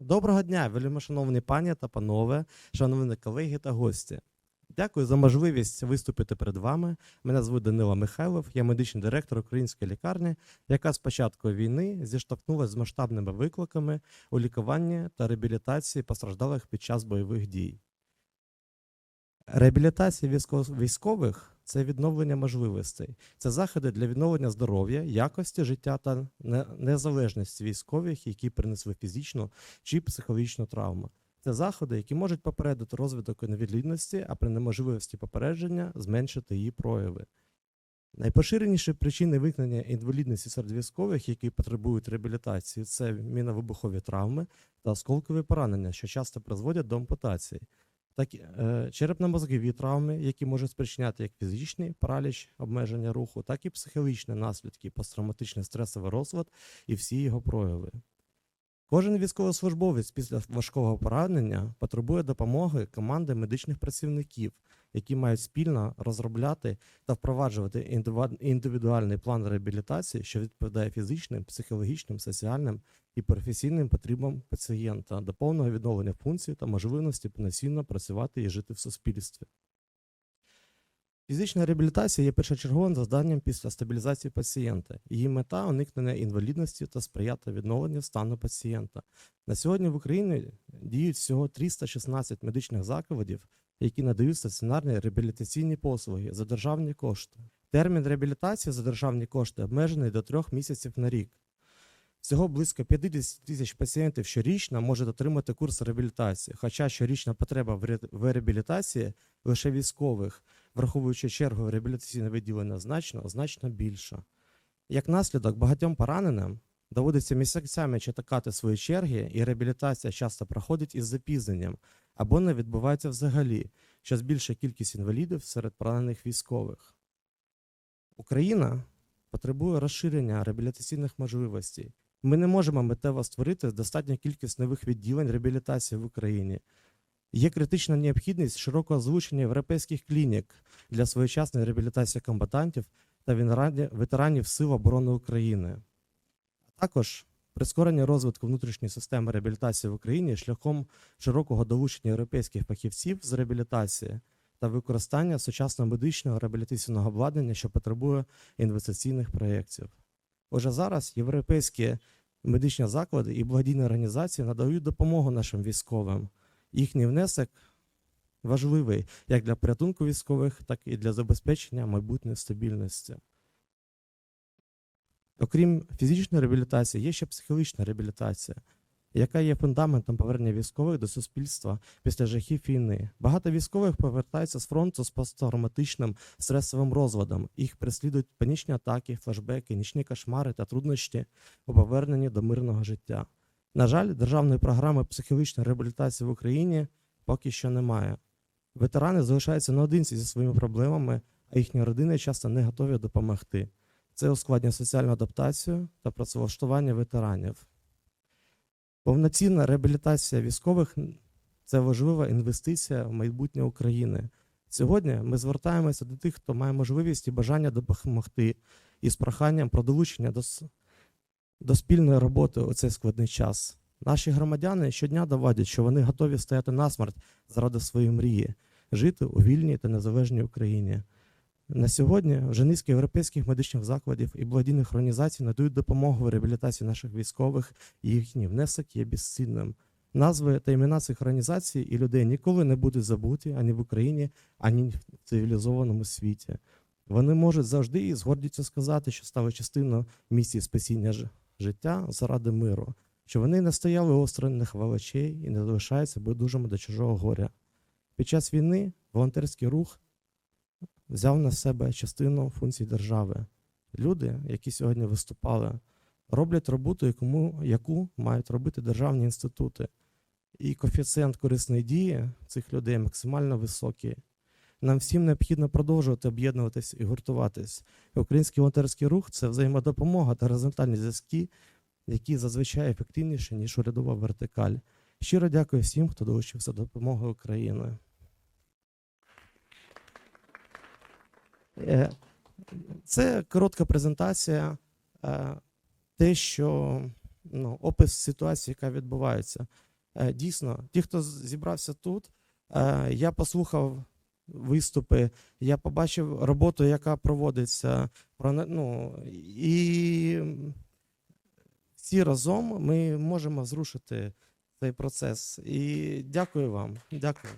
Доброго дня, вельмишановні пані та панове, шановні колеги та гості. Дякую за можливість виступити перед вами. Мене звуть Данило Михайлов, я медичний директор української лікарні, яка з початку війни зіштовхнулася з масштабними викликами у лікуванні та реабілітації постраждалих під час бойових дій. Реабілітація військових це відновлення можливостей. Це заходи для відновлення здоров'я, якості життя та незалежності військових, які принесли фізичну чи психологічну травму. Це заходи, які можуть попередити розвиток інвалідності, а при неможливості попередження зменшити її прояви. Найпоширеніші причини виникнення інвалідності серед військових, які потребують реабілітації, це міновибухові травми та осколкові поранення, що часто призводять до ампутації. Так, е, черепно-мозгові травми, які можуть спричиняти як фізичний параліч, обмеження руху, так і психологічні наслідки, посттравматичний стресовий розлад і всі його прояви. Кожен військовослужбовець після важкого поранення потребує допомоги команди медичних працівників, які мають спільно розробляти та впроваджувати індивідуальний план реабілітації, що відповідає фізичним, психологічним, соціальним і професійним потребам пацієнта до повного відновлення функцій та можливості повноцінно працювати і жити в суспільстві. Фізична реабілітація є першочерговим завданням після стабілізації пацієнта. Її мета уникнення інвалідності та сприяти відновленню стану пацієнта. На сьогодні в Україні діють всього 316 медичних закладів, які надають стаціонарні реабілітаційні послуги за державні кошти. Термін реабілітації за державні кошти обмежений до трьох місяців на рік. Всього близько 50 тисяч пацієнтів щорічно можуть отримати курс реабілітації, хоча щорічна потреба в реабілітації лише військових, враховуючи чергу реабілітаційного відділення, значно значно більша. Як наслідок, багатьом пораненим доводиться місяцями чекати свої черги, і реабілітація часто проходить із запізненням або не відбувається взагалі, що збільшує кількість інвалідів серед поранених військових. Україна потребує розширення реабілітаційних можливостей. Ми не можемо миттєво створити достатню кількість нових відділень реабілітації в Україні. Є критична необхідність широкого озвучення європейських клінік для своєчасної реабілітації комбатантів та ветеранів- Сил оборони України. А також прискорення розвитку внутрішньої системи реабілітації в Україні шляхом широкого долучення європейських фахівців з реабілітації та використання сучасного медичного реабілітаційного обладнання, що потребує інвестиційних проєктів. Отже, зараз європейські медичні заклади і благодійні організації надають допомогу нашим військовим. Їхній внесок важливий як для порятунку військових, так і для забезпечення майбутньої стабільності. Окрім фізичної реабілітації, є ще психологічна реабілітація, яка є фундаментом повернення військових до суспільства після жахів війни. Багато військових повертаються з фронту з посттравматичним стресовим розладом. Їх переслідують панічні атаки, флешбеки, нічні кошмари та труднощі у поверненні до мирного життя. На жаль, державної програми психологічної реабілітації в Україні поки що немає. Ветерани залишаються наодинці зі своїми проблемами, а їхні родини часто не готові допомогти. Це ускладнює соціальну адаптацію та працевлаштування ветеранів. Повноцінна реабілітація військових це важлива інвестиція в майбутнє України. Сьогодні ми звертаємося до тих, хто має можливість і бажання допомогти, із проханням про долучення до, до спільної роботи у цей складний час. Наші громадяни щодня доводять, що вони готові стояти насмерть заради своєї мрії, жити у вільній та незалежній Україні. На сьогодні вже низка європейських медичних закладів і благодійних організацій надають допомогу в реабілітації наших військових, і їхній внесок є безцінним. Назви та імена цих організацій і людей ніколи не будуть забуті ані в Україні, ані в цивілізованому світі. Вони можуть завжди і з гордістю сказати, що стали частиною місії спасіння життя заради миру, що вони не стояли осторонь хвалачей і не залишаються байдужими до чужого горя. Під час війни волонтерський рух взяв на себе частину функцій держави. Люди, які сьогодні виступали, роблять роботу, яку, яку мають робити державні інститути. І коефіцієнт корисної дії цих людей максимально високий. Нам всім необхідно продовжувати об'єднуватись і гуртуватись. Український волонтерський рух це взаємодопомога та горизонтальні зв'язки, які зазвичай ефективніші, ніж урядова вертикаль. Щиро дякую всім, хто долучився до допомоги України. Це коротка презентація, е, те, що ну, опис ситуації, яка відбувається. Е, Дійсно, ті, хто зібрався тут, е, я послухав виступи, я побачив роботу, яка проводиться. про- Ну, і всі разом ми можемо зрушити цей процес. І дякую вам. Дякую.